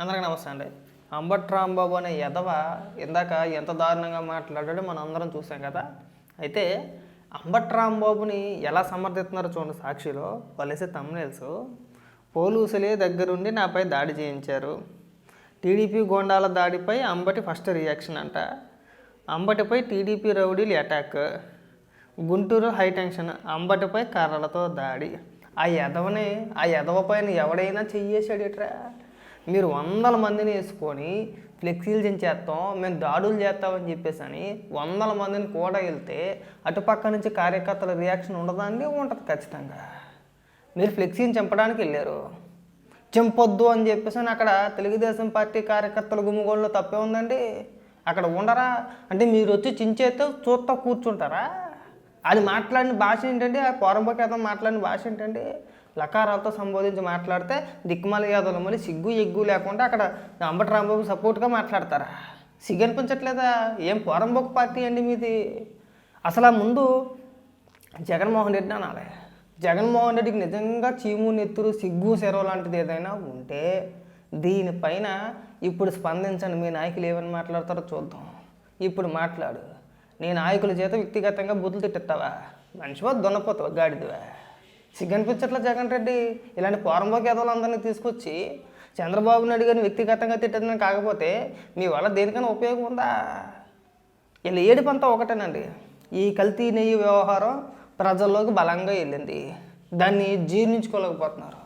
అందరికీ నమస్తే అండి. అంబట్ రాంబాబు అనే యదవ ఇందాక ఎంత దారుణంగా మాట్లాడాడో మనం అందరం చూసాం కదా. అయితే అంబట్ రాంబాబుని ఎలా సమర్థిస్తున్నారో చూడండి సాక్షిలో. వాళ్ళేసే తమ్నేల్స్ పోలీసులే దగ్గరుండి నాపై దాడి చేయించారు. టీడీపీ గోండాల దాడిపై అంబటి ఫస్ట్ రియాక్షన్ అంట. అంబటిపై టీడీపీ రౌడీలు అటాక్ గుంటూరు హైటెన్షన్ అంబటిపై కర్రలతో దాడి. ఆ ఎదవని ఆ ఎదవ పైన ఎవడైనా చెయ్యేసాడేట్రా మీరు వందల మందిని వేసుకొని ఫ్లెక్సీలు చించేస్తాం మేము దాడులు చేస్తామని చెప్పేసి అని వందల మందిని కూడా వెళ్తే అటుపక్క నుంచి కార్యకర్తల రియాక్షన్ ఉండదండి ఉంటుంది ఖచ్చితంగా. మీరు ఫ్లెక్సీని చంపడానికి వెళ్ళారు. చంపొద్దు అని చెప్పేసి అని అక్కడ తెలుగుదేశం పార్టీ కార్యకర్తల గుమ్ముగోళ్ళు తప్పే ఉందండి. అక్కడ ఉండరా? అంటే మీరు వచ్చి చించేస్తే చూస్తా కూర్చుంటారా? అది మాట్లాడిన భాష ఏంటంటే ఆ పోరంబకేతం మాట్లాడిన భాష ఏంటంటే లకారాలతో సంబోధించి మాట్లాడితే దిక్కుమాల యాదవులు మళ్ళీ సిగ్గు ఎగ్గు లేకుండా అక్కడ అంబటి రాంబాబు సపోర్ట్గా మాట్లాడతారా? సిగ్గు అనిపించట్లేదా? ఏం పోరంబొక్క పార్టీ అండి మీది? అసలు ఆ ముందు జగన్మోహన్ రెడ్డి అనాలి. జగన్మోహన్ రెడ్డికి నిజంగా చీము నెత్తురు సిగ్గు సెరవ లాంటిది ఏదైనా ఉంటే దీనిపైన ఇప్పుడు స్పందించండి మీ నాయకులు ఏమని మాట్లాడతారో చూద్దాం. ఇప్పుడు మాట్లాడు. నీ నాయకుల చేత వ్యక్తిగతంగా బుద్ధులు తిట్టిస్తావా? మనిషివా దున్నపోతావా గాడిదివా? సిగ్గనిపించట్లా జగన్ రెడ్డి ఇలాంటి పోరంబోకి అందరినీ తీసుకొచ్చి చంద్రబాబు నాయుడు గారిని వ్యక్తిగతంగా తిట్టడం కాకపోతే మీ వల్ల దేనికైనా ఉపయోగం ఉందా? వీళ్ళ ఏడుపంతా ఒకటేనండి. ఈ కల్తీ నెయ్యి వ్యవహారం ప్రజల్లోకి బలంగా వెళ్ళింది. దాన్ని జీర్ణించుకోలేకపోతున్నారు.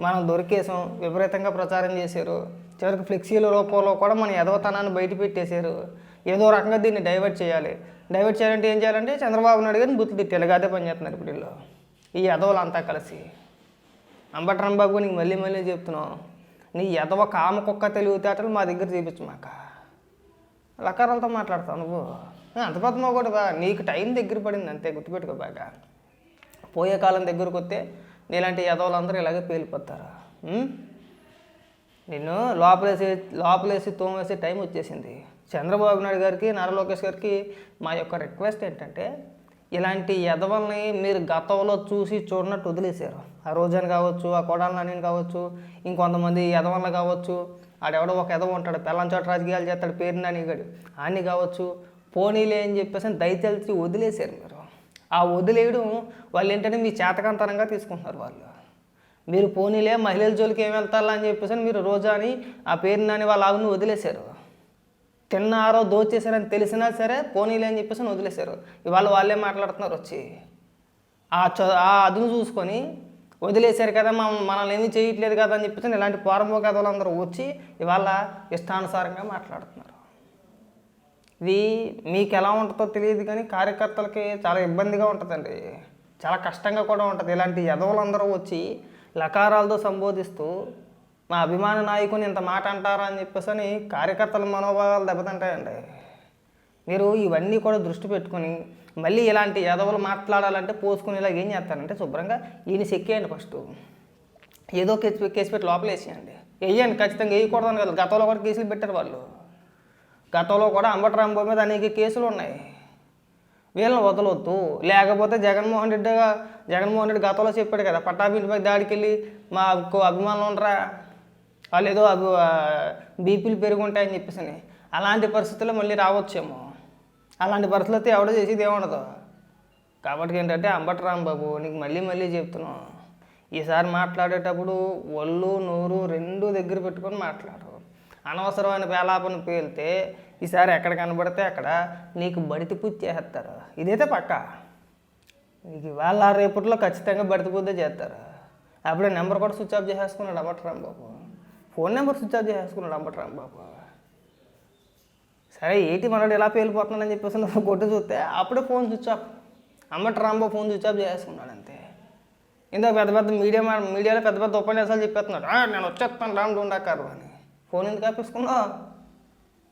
మనం దొరికేసాం విపరీతంగా ప్రచారం చేశారు. చివరికి ఫ్లెక్సీల రూపంలో కూడా మన ఎదవతనాన్ని బయట పెట్టేశారు. ఏదో రకంగా దీన్ని డైవర్ట్ చేయాలి. డైవర్ట్ చేయాలంటే ఏం చేయాలంటే చంద్రబాబు నాయుడు గారిని బుద్ధి తిట్టాలి అదే పని చేస్తున్నారు ఇప్పుడు వీళ్ళు. ఈ ఎదవలంతా కలిసి. అంబట్రామ్ బాబు నీకు మళ్ళీ మళ్ళీ చెప్తున్నాం. నీ ఎదవ కామ కుక్క తెలివితేటలు మా దగ్గర చూపించు మాక. లకారాలతో మాట్లాడతావు నువ్వు. అంత పద్మ కూడా బా. నీకు టైం దగ్గర పడింది అంతే గుర్తుపెట్టుకో బాగా. పోయే కాలం దగ్గరకు వస్తే నీలాంటి యదవులందరూ ఇలాగే పేలిపోతారు. నిన్ను లోపలేసి లోపలేసి తోమేసే టైం వచ్చేసింది. చంద్రబాబు నాయుడు గారికి నారా లోకేష్ గారికి మా యొక్క రిక్వెస్ట్ ఏంటంటే ఇలాంటి యదవల్ని మీరు గతంలో చూసి చూడనట్టు వదిలేశారు. ఆ రోజాని కావచ్చు ఆ కొడాల నాని కావచ్చు ఇంకొంతమంది యదవన్లు కావచ్చు ఆడెవడో ఒక ఎదవ ఉంటాడు పెళ్ళంచోట రాజకీయాలు చేస్తాడు పేరు నానిగాడు ఆని కావచ్చు పోనీలే అని చెప్పేసి దయచేసి వదిలేశారు మీరు. ఆ వదిలేయడం వాళ్ళు ఏంటంటే మీ చేతకంతరంగా తీసుకుంటున్నారు వాళ్ళు. మీరు పోనీలే మహిళల జోలికి ఏం వెళ్తారా అని చెప్పేసి మీరు రోజాని ఆ పేరు నాని వాళ్ళ ఆవిని వదిలేశారు. తిన్నారో దోచేశారని తెలిసినా సరే పోనీలే అని చెప్పేసి వదిలేశారు. ఇవాళ వాళ్ళే మాట్లాడుతున్నారు వచ్చి. ఆ చ ఆ అదును చూసుకొని వదిలేశారు కదా మనం మనల్ని ఏమీ చేయట్లేదు కదా అని చెప్పేసి ఇలాంటి పోరంబో కథలు అందరూ వచ్చి ఇవాళ ఇష్టానుసారంగా మాట్లాడుతున్నారు. ఇది మీకు ఎలా ఉంటుందో తెలియదు కానీ కార్యకర్తలకి చాలా ఇబ్బందిగా ఉంటుందండి. చాలా కష్టంగా కూడా ఉంటుంది. ఇలాంటి యదవులందరూ వచ్చి లకారాలతో సంబోధిస్తూ మా అభిమాన నాయకుని ఇంత మాట అంటారా అని చెప్పేసి అని కార్యకర్తల మనోభావాలు దెబ్బతింటాయండి. మీరు ఇవన్నీ కూడా దృష్టి పెట్టుకొని మళ్ళీ ఇలాంటి ఎదవలు మాట్లాడాలంటే పోసుకుని ఇలా ఏం చేస్తారంటే శుభ్రంగా ఈయన చెక్కేయండి ఫస్ట్. ఏదో కేసు కేసు పెట్టి లోపల వేసేయండి. వేయండి ఖచ్చితంగా వేయకూడదని కదా. గతంలో కూడా కేసులు పెట్టారు వాళ్ళు. గతంలో కూడా అంబటరాంబో మీద అనేక కేసులు ఉన్నాయి. వీళ్ళని వదలొద్దు. లేకపోతే జగన్మోహన్ రెడ్డి జగన్మోహన్ రెడ్డి గతంలో చెప్పాడు కదా పట్టాభింటిపై దాడికి వెళ్ళి మాకు అభిమానులు ఉండరా? వాళ్ళు ఏదో అభి బీపీలు పెరుగుంటాయని చెప్పేసి అలాంటి పరిస్థితుల్లో మళ్ళీ రావచ్చేమో. అలాంటి పరిస్థితులతో ఎవడో చేసేది ఏముండదు కాబట్టి ఏంటంటే అంబటి రాంబాబు నీకు మళ్ళీ మళ్ళీ చెప్తున్నావు ఈసారి మాట్లాడేటప్పుడు ఒళ్ళు నోరు రెండు దగ్గర పెట్టుకొని మాట్లాడు. అనవసరమైన వేలాపన పేలితే ఈసారి ఎక్కడ కనబడితే అక్కడ నీకు బడితి పూజ చేసేస్తారు ఇదైతే పక్క. నీకు ఇవాళ రేపట్లో ఖచ్చితంగా బడితి పూజ చేస్తారు. అప్పుడే నెంబర్ కూడా switch off చేసేసుకున్నాడు Ambati Babu phone number switch off చేసుకున్నాడు అంబటి బాబు సరే ఏంటి మనోడు ఎలా పేలిపోతున్నాడని చెప్పేసి నువ్వు కొట్టి చూస్తే అప్పుడే ఫోన్ స్విచ్ ఆఫ్. అమ్మటి రాంబో ఫోన్ స్విచ్ ఆఫ్ చేసుకున్నాడు అంతే. ఇందాక పెద్ద పెద్ద మీడియా మీడియాలో పెద్ద పెద్ద ఉపన్యాసాలు చెప్పేస్తున్నాడు. నేను వచ్చేస్తాను రామ్ ఉండకారు అని. ఫోన్ ఎందుకు ఆపేసుకున్నావు?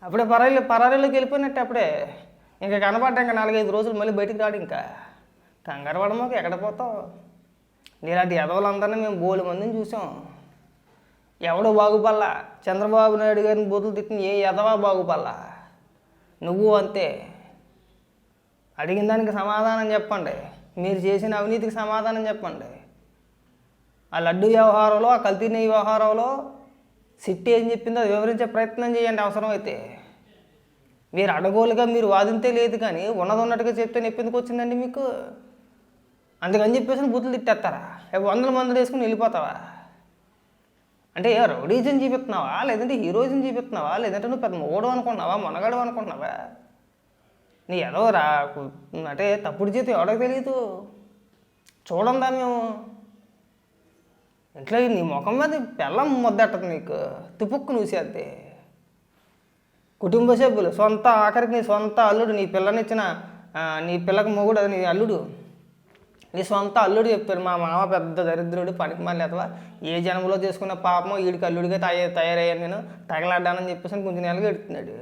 అప్పుడే పరారీలో పరారీలోకి వెళ్ళిపోయినట్టు అప్పుడే. ఇంకా కనపడ్డా ఇంకా నాలుగైదు రోజులు మళ్ళీ బయటికి రాడు ఇంకా. కంగారు పడమాక ఎక్కడ పోతావు? నీలాంటి ఎదవలందరినీ మేము బోలు మందిని చూసాం. ఎవడో బాగుపల్లా చంద్రబాబు నాయుడు గారిని బూతులు తిట్టిన ఏ ఎదవా బాగుపల్లా నువ్వు అంతే. అడిగిన దానికి సమాధానం చెప్పండి. మీరు చేసిన అవినీతికి సమాధానం చెప్పండి. ఆ లడ్డు వ్యవహారంలో ఆ కల్తీ నెయ్యి వ్యవహారంలో సిట్టి ఏం చెప్పిందో అది వివరించే ప్రయత్నం చేయండి అవసరమైతే. మీరు అడగోలుగా మీరు వాదింతే లేదు కానీ ఉన్నది ఉన్నట్టుగా చెప్తే నొప్పి వచ్చిందండి మీకు? అందుకని చెప్పేసి బూతులు తిట్టేస్తారా? వందల మందులు వేసుకుని వెళ్ళిపోతావా? అంటే ఏ రౌడీజం చూపిస్తున్నావా? లేదంటే హీరోయిజం చూపిస్తున్నావా? లేదంటే నువ్వు పెద్ద మూడు అనుకున్నావా మనగాడు అనుకున్నావా నీ ఏదో రా అంటే తప్పుడు జీతం ఎవడో తెలియదు చూడందా మేము. ఇంట్లో నీ ముఖం మీద పెళ్ళం ముద్దట్టదు నీకు. తుపుక్కు నూసేద్ది. కుటుంబ సభ్యులు సొంత ఆఖరికి నీ సొంత అల్లుడు నీ పిల్లనిచ్చిన నీ పిల్లకి మొగుడు అది నీ అల్లుడు. నీ సొంత అల్లుడు చెప్పాడు మా మామ పెద్ద దరిద్రుడు పనికి మళ్ళీ అథవా ఏ జన్మలో చేసుకున్న పాపమో వీడికి అల్లుడిగా తయారు తయారయ్యాను నేను తగలాడ్డానని చెప్పేసి కొంచెం నెలగా ఎడుతున్నాడు.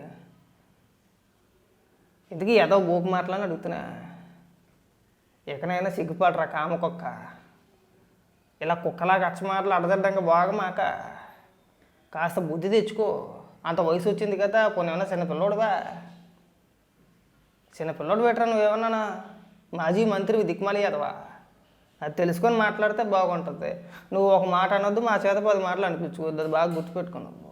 ఎందుకు ఏదో ఊపు మాటలని అడుగుతున్నా. ఎక్కడైనా సిగ్గుపడరా కామ కుక్క ఇలా కుక్కలాగా అచ్చమాటలు అడదడ్డంగా బాగా మాక. కాస్త బుద్ధి తెచ్చుకో. అంత వయసు వచ్చింది కదా కొన్ని ఏమన్నా చిన్న పిల్లోడువా చిన్న పిల్లోడు పెట్టరా నువ్వేమన్నా మాజీ మంత్రి దిక్మాలి యాదవా అది తెలుసుకొని మాట్లాడితే బాగుంటుంది. నువ్వు ఒక మాట అనొద్దు మా చేత పది మాటలు అనిపించుకోవద్దు. అది బాగా గుర్తుపెట్టుకున్నావు.